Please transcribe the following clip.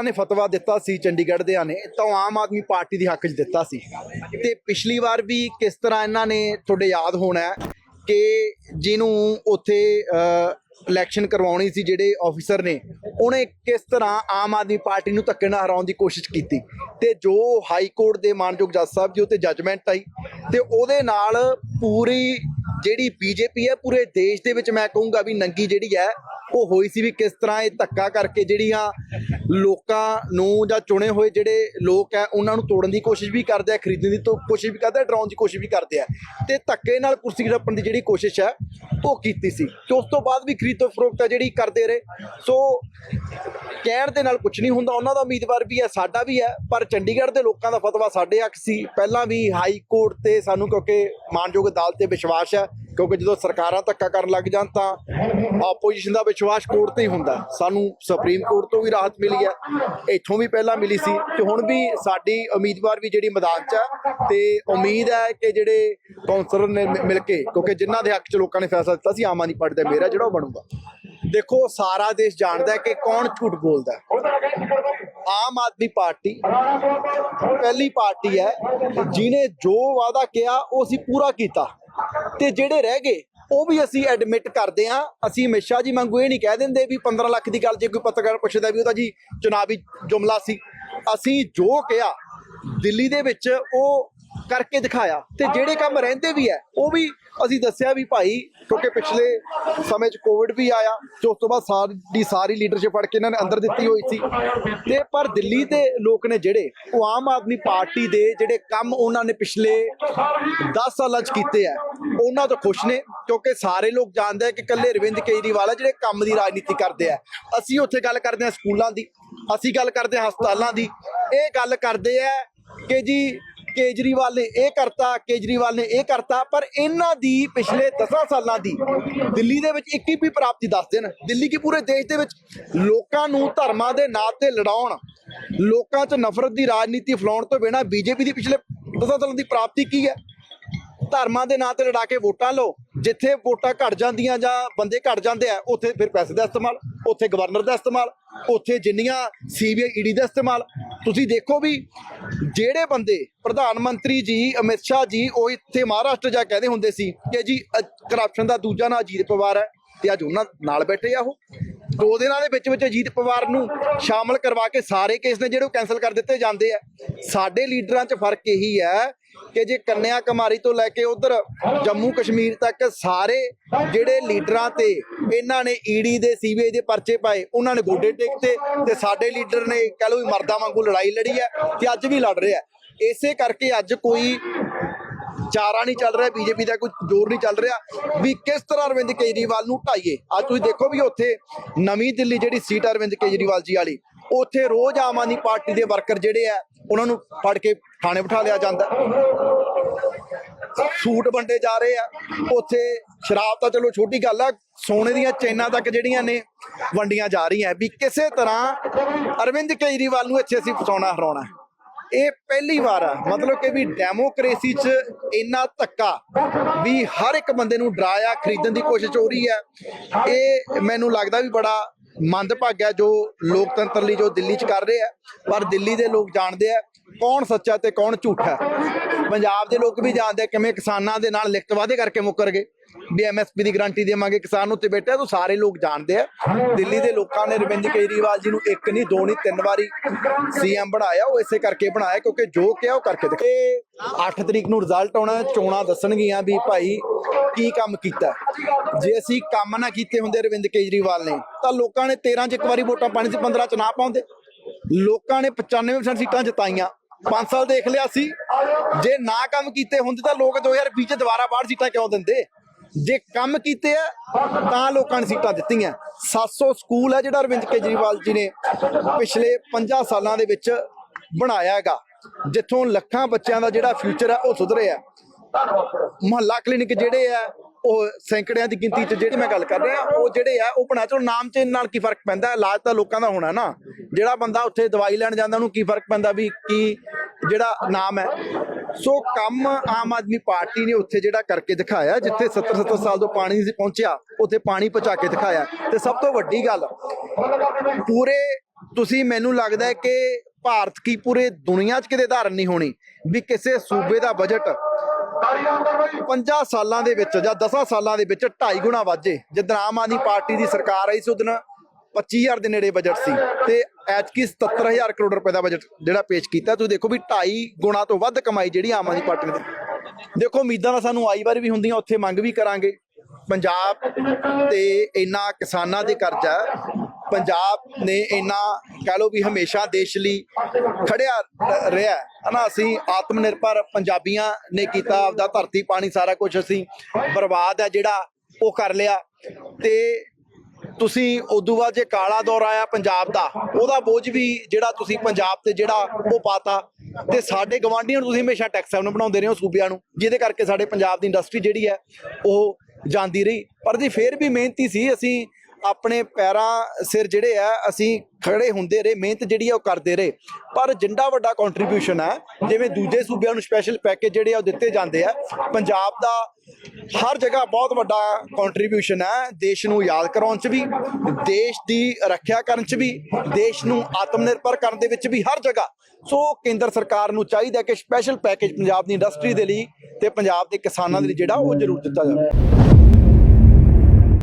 ਲੋਕਾਂ ਨੇ ਫਤਵਾ ਦਿੱਤਾ ਸੀ, ਚੰਡੀਗੜ੍ਹ ਦੇ ਨੇ, ਤਾਂ ਉਹ ਆਮ ਆਦਮੀ ਪਾਰਟੀ ਦੇ ਹੱਕ 'ਚ ਦਿੱਤਾ ਸੀ। ਤੇ ਪਿਛਲੀ ਵਾਰ ਵੀ ਕਿਸ ਤਰ੍ਹਾਂ ਇਹਨਾਂ ਨੇ ਤੁਹਾਡੇ ਯਾਦ ਹੋਣਾ ਕਿ ਜਿਹਨੂੰ ਉੱਥੇ ਇਲੈਕਸ਼ਨ ਕਰਵਾਉਣੀ ਸੀ ਜਿਹੜੇ ਆਫੀਸਰ ਨੇ, ਉਹਨੇ ਕਿਸ ਤਰ੍ਹਾਂ ਆਮ ਆਦਮੀ ਪਾਰਟੀ ਨੂੰ ਧੱਕੇ ਨਾਲ ਹਰਾਉਣ ਦੀ ਕੋਸ਼ਿਸ਼ ਕੀਤੀ? ਤੇ ਜੋ ਹਾਈ ਕੋਰਟ ਦੇ ਮਾਨਯੋਗ ਜੱਜ ਸਾਹਿਬ ਜੀ ਉੱਤੇ ਜੱਜਮੈਂਟ ਆਈ। ਤੇ ਉਹਦੇ ਨਾਲ ਪੂਰੀ ਜਿਹੜੀ ਬੀਜੇਪੀ ਹੈ, ਪੂਰੇ ਦੇਸ਼ ਦੇ ਵਿੱਚ ਮੈਂ ਕਹੂੰਗਾ ਵੀ ਨੰਗੀ ਜਿਹੜੀ ਹੈ ਉਹ ਹੋਈ ਸੀ ਵੀ ਕਿਸ ਤਰ੍ਹਾਂ ਇਹ ਧੱਕਾ ਕਰਕੇ ਜਿਹੜੀਆਂ ਲੋਕਾਂ ਨੂੰ ਜਾਂ ਚੁਣੇ ਹੋਏ ਜਿਹੜੇ ਲੋਕ ਹੈ, ਉਹਨਾਂ ਨੂੰ ਤੋੜਨ ਦੀ ਕੋਸ਼ਿਸ਼ ਵੀ ਕਰਦੇ ਆ, ਖਰੀਦਣ ਦੀ ਤੋਂ ਕੋਸ਼ਿਸ਼ ਵੀ ਕਰਦੇ ਆ, ਡਰਾਉਣ ਦੀ ਕੋਸ਼ਿਸ਼ ਵੀ ਕਰਦੇ ਆ। ਤੇ ਧੱਕੇ ਨਾਲ ਕੁਰਸੀ ਰੱਪਣ ਦੀ ਜਿਹੜੀ ਕੋਸ਼ਿਸ਼ ਹੈ, ਉਹ ਕੀਤੀ ਸੀ। ਤੇ ਉਸ ਤੋਂ ਬਾਅਦ ਵੀ ਖਰੀਦ ਤੋਂ ਫਰੋਖਤ ਜਿਹੜੀ ਕਰਦੇ ਰਹੇ। ਸੋ ਕਹਿਣ ਦੇ ਨਾਲ ਕੁਝ ਨਹੀਂ ਹੁੰਦਾ, ਉਹਨਾਂ ਦਾ ਉਮੀਦਵਾਰ ਵੀ ਹੈ, ਸਾਡਾ ਵੀ ਹੈ, ਪਰ ਚੰਡੀਗੜ੍ਹ ਦੇ ਲੋਕਾਂ ਦਾ ਫਤਵਾ ਸਾਡੇ ਹੱਕ ਸੀ। ਪਹਿਲਾਂ ਵੀ ਹਾਈ ਕੋਰਟ ਤੇ ਸਾਨੂੰ ਕਿਉਂਕਿ ਮਾਨਯੋਗ ਅਦਾਲਤ ਤੇ ਵਿਸ਼ਵਾਸ ਹੈ ਕਿਉਂਕਿ ਜਦੋਂ ਸਰਕਾਰਾਂ ਧੱਕਾ ਕਰਨ ਲੱਗ ਜਾਣ ਤਾਂ ਆਪੋਜੀਸ਼ਨ ਦਾ ਵਿਸ਼ਵਾਸ ਕੋਰਟ ਤੇ ਹੀ ਹੁੰਦਾ। ਸਾਨੂੰ ਸੁਪਰੀਮ ਕੋਰਟ ਤੋਂ ਵੀ ਰਾਹਤ ਮਿਲੀ ਹੈ। ਇੱਥੋਂ ਵੀ ਪਹਿਲਾਂ ਮਿਲੀ ਸੀ ਤੇ ਹੁਣ ਵੀ ਸਾਡੀ ਉਮੀਦਵਾਰ ਵੀ ਜਿਹੜੀ ਮੈਦਾਨ 'ਚ ਹੈ ਤੇ ਉਮੀਦ ਹੈ ਕਿ ਜਿਹੜੇ ਕੌਂਸਲਰ ਨੇ ਮਿਲ ਕੇ, ਕਿਉਂਕਿ ਜਿਨ੍ਹਾਂ ਦੇ ਹੱਕ 'ਚ ਲੋਕਾਂ ਨੇ ਫੈਸਲਾ ਦਿੱਤਾ ਸੀ, ਆਮ ਆਦਮੀ ਪਾਰਟੀ ਦਾ ਮੇਰਾ ਜਿਹੜਾ ਉਹ ਬਣੂਗਾ। ਦੇਖੋ, ਸਾਰਾ ਦੇਸ਼ ਜਾਣਦਾ ਹੈ ਕਿ ਕੌਣ ਝੂਠ ਬੋਲਦਾ ਹੈ। ਆਮ ਆਦਮੀ ਪਾਰਟੀ ਪਹਿਲੀ ਪਾਰਟੀ ਹੈ, ਜਿਨੇ ਜੋ ਵਾਅਦਾ ਕਿਹਾ, ਉਹ ਅਸੀਂ ਪੂਰਾ ਕੀਤਾ। ਤੇ ਜਿਹੜੇ ਰਹਿ ਗਏ, ਉਹ ਵੀ ਅਸੀਂ ਐਡਮਿਟ ਕਰਦੇ ਹਾਂ। ਅਸੀਂ ਹਮੇਸ਼ਾ ਜੀ ਮੰਗੂ ਇਹ ਨਹੀਂ ਕਹਿ ਦਿੰਦੇ ਵੀ 15 ਲੱਖ ਦੀ ਗੱਲ ਜੇ ਕੋਈ ਪੱਤਰਕਾਰ ਪੁੱਛਦਾ ਵੀ ਉਹ ਤਾਂ ਜੀ ਚੁਣਾਵੀ ਜੁਮਲਾ ਸੀ। ਅਸੀਂ ਜੋ ਕਿਹਾ, ਦਿੱਲੀ ਦੇ ਵਿੱਚ ਉਹ ਕਰਕੇ ਦਿਖਾਇਆ ਤੇ ਜਿਹੜੇ ਕੰਮ ਰਹਿੰਦੇ ਵੀ ਹੈ, ਉਹ ਵੀ ਅਸੀਂ ਦੱਸਿਆ ਵੀ ਭਾਈ, ਕਿਉਂਕਿ ਪਿਛਲੇ ਸਮੇਂ 'ਚ ਕੋਵਿਡ ਵੀ ਆਇਆ, ਤੇ ਉਸ ਤੋਂ ਬਾਅਦ ਸਾਰੀ ਸਾਰੀ ਲੀਡਰਸ਼ਿਪ ਫੜ ਕੇ ਇਹਨਾਂ ਨੇ ਅੰਦਰ ਦਿੱਤੀ ਹੋਈ ਸੀ। ਤੇ ਪਰ ਦਿੱਲੀ ਦੇ ਲੋਕ ਨੇ ਜਿਹੜੇ, ਉਹ ਆਮ ਆਦਮੀ ਪਾਰਟੀ ਦੇ ਜਿਹੜੇ ਕੰਮ ਉਹਨਾਂ ਨੇ ਪਿਛਲੇ 10 ਸਾਲਾਂ 'ਚ ਕੀਤੇ ਆ ਉਹਨਾਂ ਤੋਂ ਖੁਸ਼ ਨੇ, ਕਿਉਂਕਿ ਸਾਰੇ ਲੋਕ ਜਾਣਦੇ ਆ ਕਿ ਕੱਲੇ ਰਵਿੰਦ ਕੇਜਰੀਵਾਲ ਆ ਜਿਹੜੇ ਕੰਮ ਦੀ ਰਾਜਨੀਤੀ ਕਰਦੇ ਆ। ਅਸੀਂ ਉੱਥੇ ਗੱਲ ਕਰਦੇ ਆ ਸਕੂਲਾਂ ਦੀ, ਅਸੀਂ ਗੱਲ ਕਰਦੇ ਆ ਹਸਪਤਾਲਾਂ ਦੀ, ਇਹ ਗੱਲ ਕਰਦੇ ਆ ਕਿ ਜੀ ਕੇਜਰੀਵਾਲ ਨੇ ਇਹ ਕਰਤਾ, ਕੇਜਰੀਵਾਲ ਨੇ ਇਹ ਕਰਤਾ, ਪਰ ਇਹਨਾਂ ਦੀ ਪਿਛਲੇ 10 ਸਾਲਾਂ ਦੀ ਦਿੱਲੀ ਦੇ ਵਿੱਚ ਇੱਕ ਹੀ ਵੀ ਪ੍ਰਾਪਤੀ ਦੱਸਦੇ ਨੇ ਦਿੱਲੀ ਕੀ ਪੂਰੇ ਦੇਸ਼ ਦੇ ਵਿੱਚ ਲੋਕਾਂ ਨੂੰ ਧਰਮਾਂ ਦੇ ਨਾਂ ਤੇ ਲੜਾਉਣ, ਲੋਕਾਂ 'ਚ ਨਫ਼ਰਤ ਦੀ ਰਾਜਨੀਤੀ ਫੈਲਾਉਣ ਤੋਂ ਬਿਨਾਂ ਬੀਜੇਪੀ ਦੀ ਪਿਛਲੇ 10 ਸਾਲਾਂ ਦੀ ਪ੍ਰਾਪਤੀ ਕੀ ਹੈ? ਧਰਮਾਂ ਦੇ ਨਾਂ ਤੇ ਲੜਾ ਕੇ ਵੋਟਾਂ ਲਓ। ਜਿੱਥੇ ਵੋਟਾਂ ਘਟ ਜਾਂਦੀਆਂ ਜਾਂ ਬੰਦੇ ਘਟ ਜਾਂਦੇ ਆ, ਉੱਥੇ ਫਿਰ ਪੈਸੇ ਦਾ ਇਸਤੇਮਾਲ, ਉੱਥੇ ਗਵਰਨਰ ਦਾ ਇਸਤੇਮਾਲ, ਉੱਥੇ ਜਿੰਨੀਆਂ ਸੀਬੀਆਈ ਈਡੀ ਦਾ ਇਸਤੇਮਾਲ ਤੁਸੀਂ ਦੇਖੋ ਵੀ ਜਿਹੜੇ ਬੰਦੇ, ਪ੍ਰਧਾਨ ਮੰਤਰੀ ਜੀ, ਅਮਿਤ ਸ਼ਾਹ ਜੀ, ਉਹ ਇੱਥੇ ਮਹਾਰਾਸ਼ਟਰ ਜਾ ਕਹਿੰਦੇ ਹੁੰਦੇ ਸੀ ਕਿ ਜੀ ਕਰਪਸ਼ਨ ਦਾ ਦੂਜਾ ਨਾਂ ਅਜੀਤ ਪਵਾਰ ਹੈ ਤੇ ਅੱਜ ਉਹਨਾਂ ਨਾਲ ਬੈਠੇ ਆ ਉਹ। ਦੋ ਦਿਨਾਂ ਦੇ ਵਿੱਚ ਵਿੱਚ ਅਜੀਤ ਪਵਾਰ ਨੂੰ ਸ਼ਾਮਲ ਕਰਵਾ ਕੇ ਸਾਰੇ ਕੇਸ ਨੇ ਜਿਹੜੇ ਉਹ ਕੈਨਸਲ ਕਰ ਦਿੱਤੇ ਜਾਂਦੇ ਆ। ਸਾਡੇ ਲੀਡਰਾਂ 'ਚ ਫ਼ਰਕ ਇਹੀ ਹੈ ਕਿ ਜੇ ਕੰਨਿਆ ਕੁਮਾਰੀ ਤੋਂ ਲੈ ਕੇ ਉਧਰ ਜੰਮੂ ਕਸ਼ਮੀਰ ਤੱਕ ਸਾਰੇ ਜਿਹੜੇ ਲੀਡਰਾਂ ਤੇ ਇਹਨਾਂ ਨੇ ਈਡੀ ਦੇ ਸੀਬੀਆਈ ਦੇ ਪਰਚੇ ਪਾਏ, ਉਹਨਾਂ ਨੇ ਗੋਡੇ ਟੇਕਤੇ ਤੇ ਸਾਡੇ ਲੀਡਰ ਨੇ ਕਹ ਲਓ ਵੀ ਮਰਦਾਂ ਵਾਂਗੂ ਲੜਾਈ ਲੜੀ ਹੈ ਤੇ ਅੱਜ ਵੀ ਲੜ ਰਿਹਾ ਇਸੇ ਕਰਕੇ ਅੱਜ ਕੋਈ ਚਾਰਾ ਨਹੀਂ ਚੱਲ ਰਿਹਾ, ਬੀਜੇਪੀ ਦਾ ਕੋਈ ਜ਼ੋਰ ਨਹੀਂ ਚੱਲ ਰਿਹਾ। ਵੀ ਕਿਸ ਤਰ੍ਹਾਂ ਅਰਵਿੰਦ ਕੇਜਰੀਵਾਲ ਨੂੰ ਢਾਈਏ? ਅੱਜ ਤੁਸੀਂ ਦੇਖੋ ਵੀ ਉੱਥੇ ਨਵੀਂ ਦਿੱਲੀ ਜਿਹੜੀ ਸੀਟ ਹੈ ਅਰਵਿੰਦ ਕੇਜਰੀਵਾਲ ਜੀ ਵਾਲੀ, ਉੱਥੇ ਰੋਜ਼ ਆਮ ਆਦਮੀ ਪਾਰਟੀ ਦੇ ਵਰਕਰ ਜਿਹੜੇ ਆ ਉਹਨਾਂ ਨੂੰ ਫੜ ਕੇ ਥਾਣੇ ਬਿਠਾ ਲਿਆ ਜਾਂਦਾ। ਸੂਟ ਵੰਡੇ ਜਾ ਰਹੇ ਆ। ਉੱਥੇ ਸ਼ਰਾਬ ਤਾਂ ਚਲੋ ਛੋਟੀ ਗੱਲ ਆ, ਸੋਨੇ ਦੀਆਂ ਚੈਨਾਂ ਤੱਕ ਜਿਹੜੀਆਂ ਨੇ ਵੰਡੀਆਂ ਜਾ ਰਹੀਆਂ। ਵੀ ਕਿਸੇ ਤਰ੍ਹਾਂ ਅਰਵਿੰਦ ਕੇਜਰੀਵਾਲ ਨੂੰ ਇੱਥੇ ਅਸੀਂ ਫਸਾਉਣਾ, ਹਰਾਉਣਾ। ਇਹ ਪਹਿਲੀ ਵਾਰ ਆ। ਮਤਲਬ ਕਿ ਵੀ ਡੈਮੋਕ੍ਰੇਸੀ 'ਚ ਇੰਨਾ ਧੱਕਾ ਵੀ ਹਰ ਇੱਕ ਬੰਦੇ ਨੂੰ ਡਰਾਇਆ, ਖਰੀਦਣ ਦੀ ਕੋਸ਼ਿਸ਼ ਹੋ ਰਹੀ ਹੈ ਇਹ ਮੈਨੂੰ ਲੱਗਦਾ ਵੀ ਬੜਾ ਮੰਦਭਾਗਾ ਜੋ ਲੋਕਤੰਤਰ ਲਈ ਜੋ ਦਿੱਲੀ 'ਚ ਕਰ ਰਹੇ ਆ, ਪਰ ਦਿੱਲੀ ਦੇ ਲੋਕ ਜਾਣਦੇ ਆ ਕੌਣ ਸੱਚਾ ਤੇ ਕੌਣ ਝੂਠਾ ਪੰਜਾਬ ਦੇ ਲੋਕ ਵੀ ਜਾਣਦੇ ਕਿਵੇਂ ਕਿਸਾਨਾਂ ਦੇ ਨਾਲ ਲਿਖਤ ਵਾਅਦੇ ਕਰਕੇ ਮੁੱਕਰ ਗਏ। ਵੀ ਐਮਐਸਪੀ ਦੀ ਗਰੰਟੀ ਦੇਵਾਂਗੇ ਕਿਸਾਨ ਨੂੰ ਉੱਤੇ ਬੈਠਿਆ ਤਾਂ ਸਾਰੇ ਲੋਕ ਜਾਣਦੇ ਆ। ਦਿੱਲੀ ਦੇ ਲੋਕਾਂ ਨੇ ਰਵਿੰਦ ਕੇਜਰੀਵਾਲ ਜੀ ਨੂੰ ਇੱਕ ਨਹੀਂ, ਦੋ ਨਹੀਂ, ਤਿੰਨ ਵਾਰੀ ਸੀਐਮ ਬਣਾਇਆ, ਉਹ ਇਸੇ ਕਰਕੇ ਬਣਾਇਆ ਕਿਉਂਕਿ ਜੋ ਕਿਹਾ ਉਹ ਕਰਕੇ ਦਿਖੇ। 8 ਤਰੀਕ ਨੂੰ ਰਿਜ਼ਲਟ ਆਉਣਾ, ਚੋਣਾਂ ਦੱਸਣਗੀਆਂ ਵੀ ਭਾਈ ਕੀ ਕੰਮ ਕੀਤਾ ਜੇ ਅਸੀਂ ਕੰਮ ਨਾ ਕੀਤੇ ਹੁੰਦੇ ਰਵਿੰਦ ਕੇਜਰੀਵਾਲ ਨੇ, ਤਾਂ ਲੋਕਾਂ ਨੇ 13 ਚ ਇੱਕ ਵਾਰੀ ਵੋਟਾਂ ਪਾਣੀ ਸੀ 15 ਚ ਨਾ ਪਾਉਂਦੇ। ਲੋਕਾਂ ਨੇ 95% ਸੀਟਾਂ ਜਿਤਾਈਆਂ। 5 ਸਾਲ ਦੇਖ ਲਿਆ ਸੀ। ਜੇ ਨਾ ਕੰਮ ਕੀਤੇ ਹੁੰਦੇ ਤਾਂ ਲੋਕ 2020 ਚ ਦੁਬਾਰਾ ਬਾਹਰ ਸੀਟਾਂ ਕਿਉਂ ਦਿੰਦੇ? ਜੇ ਕੰਮ ਕੀਤੇ ਆ, ਤਾਂ ਲੋਕਾਂ ਨੇ ਸੀਟਾਂ ਦਿੱਤੀਆਂ। 700 ਸਕੂਲ ਹੈ ਜਿਹੜਾ ਅਰਵਿੰਦ ਕੇਜਰੀਵਾਲ ਜੀ ਨੇ ਪਿਛਲੇ 50 ਸਾਲਾਂ ਦੇ ਵਿੱਚ ਬਣਾਇਆ ਹੈਗਾ। ਜਿੱਥੋਂ ਲੱਖਾਂ ਬੱਚਿਆਂ ਦਾ ਜਿਹੜਾ ਫਿਊਚਰ ਹੈ ਉਹ ਸੁਧਰਿਆ। ਮੁਹੱਲਾ ਕਲੀਨਿਕ ਜਿਹੜੇ ਆ ਉਹ ਸੈਂਕੜਿਆਂ ਦੀ ਗਿਣਤੀ 'ਚ ਜਿਹੜੀ ਮੈਂ ਗੱਲ ਕਰ ਰਿਹਾ, ਉਹ ਜਿਹੜੇ ਆ, ਉਹ ਬਣਾ ਚਲੋ ਨਾਮ ਚੇਂਜ ਨਾਲ ਕੀ ਫ਼ਰਕ ਪੈਂਦਾ, ਇਲਾਜ ਤਾਂ ਲੋਕਾਂ ਦਾ ਹੋਣਾ ਨਾ। ਜਿਹੜਾ ਬੰਦਾ ਉੱਥੇ ਦਵਾਈ ਲੈਣ ਜਾਂਦਾ, ਉਹਨੂੰ ਕੀ ਫ਼ਰਕ ਪੈਂਦਾ ਵੀ ਕੀ ਜਿਹੜਾ ਨਾਮ ਹੈ। ਸੋ ਕੰਮ ਆਮ ਆਦਮੀ ਪਾਰਟੀ ਨੇ ਉੱਥੇ ਜਿਹੜਾ ਕਰਕੇ ਦਿਖਾਇਆ, ਜਿੱਥੇ 70 70 ਸਾਲ ਤੋਂ ਪਾਣੀ ਨਹੀਂ ਪਹੁੰਚਿਆ, ਉੱਥੇ ਪਾਣੀ ਪਹੁੰਚਾ ਕੇ ਦਿਖਾਇਆ। ਤੇ ਸਭ ਤੋਂ ਵੱਡੀ ਗੱਲ, ਪੂਰੇ ਤੁਸੀਂ ਮੈਨੂੰ ਲੱਗਦਾ ਹੈ ਕਿ ਭਾਰਤ ਕੀ ਪੂਰੇ ਦੁਨੀਆ 'ਚ ਕਿਤੇ ਧਾਰਨ ਨਹੀਂ ਹੋਣੀ, ਵੀ ਕਿਸੇ ਸੂਬੇ ਦਾ ਬਜਟ 50 ਸਾਲਾਂ ਦੇ ਵਿੱਚ ਜਾਂ 10 ਸਾਲਾਂ ਦੇ ਵਿੱਚ 2.5 ਗੁਣਾ ਵਾਜੇ ਜਦੋਂ ਆਮ ਆਦਮੀ ਪਾਰਟੀ ਦੀ ਸਰਕਾਰ ਆਈ ਸੀ ਉਦੋਂ 25000 ਦੇ ਨੇੜੇ ਬਜਟ ਸੀ ਤੇ ਐਤਕੀ 77000 ਕਰੋੜ ਰੁਪਏ ਦਾ ਬਜਟ ਜਿਹੜਾ ਪੇਸ਼ ਕੀਤਾ। ਤੁਸੀਂ ਦੇਖੋ ਵੀ 2.5 ਗੁਣਾ ਤੋਂ ਵੱਧ ਕਮਾਈ ਜਿਹੜੀ ਆਮ ਆਦਮੀ ਪਾਰਟੀ ਨੇ ਦੇਖੋ, ਉਮੀਦਾਂ ਤਾਂ ਸਾਨੂੰ ਆਈ ਵਾਰੀ ਵੀ ਹੁੰਦੀਆਂ, ਉੱਥੇ ਮੰਗ ਵੀ ਕਰਾਂਗੇ। ਪੰਜਾਬ ਤੇ ਇੰਨਾ ਕਿਸਾਨਾਂ ਦੇ ਕਰਜ਼ਾ ਪੰਜਾਬ ਨੇ ਇੰਨਾ ਕਹਿ ਲਓ ਵੀ ਹਮੇਸ਼ਾ ਦੇਸ਼ ਲਈ ਖੜਿਆ ਰਿਹਾ ਹੈ। ਹਨਾ, ਅਸੀਂ ਆਤਮ ਨਿਰਭਰ ਪੰਜਾਬੀਆਂ ਨੇ ਕੀਤਾ, ਆਪਦਾ ਧਰਤੀ ਪਾਣੀ ਸਾਰਾ ਕੁਝ ਅਸੀਂ ਬਰਬਾਦ ਹੈ ਜਿਹੜਾ ਉਹ ਕਰ ਲਿਆ। ਤੇ ਤੁਸੀਂ ਉਦੋਂ ਬਾਅਦ ਜੇ ਕਾਲਾ ਦੌਰ ਆਇਆ ਪੰਜਾਬ ਦਾ, ਉਹਦਾ ਬੋਝ ਵੀ ਜਿਹੜਾ ਤੁਸੀਂ ਪੰਜਾਬ ਤੇ ਜਿਹੜਾ ਉਹ ਪਾਤਾ, ਤੇ ਸਾਡੇ ਗਵਾਂਢੀਆਂ ਨੂੰ ਤੁਸੀਂ ਹਮੇਸ਼ਾ ਟੈਕਸ ਨੂੰ ਬਣਾਉਂਦੇ ਰਹੇ ਹੋ ਸੂਬਿਆਂ ਨੂੰ, ਜਿਹਦੇ ਕਰਕੇ ਸਾਡੇ ਪੰਜਾਬ ਦੀ ਇੰਡਸਟਰੀ ਜਿਹੜੀ ਹੈ ਉਹ ਜਾਂਦੀ ਰਹੀ। ਪਰ ਜੀ ਫੇਰ ਵੀ ਮਿਹਨਤੀ ਸੀ, ਅਸੀਂ ਆਪਣੇ ਪੈਰਾਂ ਸਿਰ ਜਿਹੜੇ ਆ, ਅਸੀਂ ਖੜੇ ਹੁੰਦੇ ਰਹੇ, ਮਿਹਨਤ ਜਿਹੜੀ ਆ ਉਹ ਕਰਦੇ ਰਹੇ। ਪਰ ਜਿੰਦਾ ਵੱਡਾ ਕੰਟਰੀਬਿਊਸ਼ਨ ਹੈ ਜਿਵੇਂ ਦੂਜੇ ਸੂਬਿਆਂ ਨੂੰ ਸਪੈਸ਼ਲ ਪੈਕੇਜ ਜਿਹੜੇ ਆ ਉਹ ਦਿੱਤੇ ਜਾਂਦੇ ਆ, ਪੰਜਾਬ ਦਾ ਹਰ ਜਗ੍ਹਾ ਬਹੁਤ ਵੱਡਾ ਕੰਟਰੀਬਿਊਸ਼ਨ ਹੈ ਦੇਸ਼ ਨੂੰ ਯਾਦ ਕਰਾਉਣ ਚ ਵੀ, ਦੇਸ਼ ਦੀ ਰੱਖਿਆ ਕਰਨ ਚ ਵੀ, ਦੇਸ਼ ਨੂੰ ਆਤਮ ਨਿਰਭਰ ਕਰਨ ਦੇ ਵਿੱਚ ਵੀ ਹਰ ਜਗ੍ਹਾ। ਸੋ ਕੇਂਦਰ ਸਰਕਾਰ ਨੂੰ ਚਾਹੀਦਾ ਕਿ ਸਪੈਸ਼ਲ ਪੈਕੇਜ ਪੰਜਾਬ ਦੀ ਇੰਡਸਟਰੀ ਦੇ ਲਈ ਤੇ ਪੰਜਾਬ ਦੇ ਕਿਸਾਨਾਂ ਦੇ ਲਈ ਜਿਹੜਾ ਉਹ ਜ਼ਰੂਰ ਦਿੱਤਾ ਜਾਵੇ।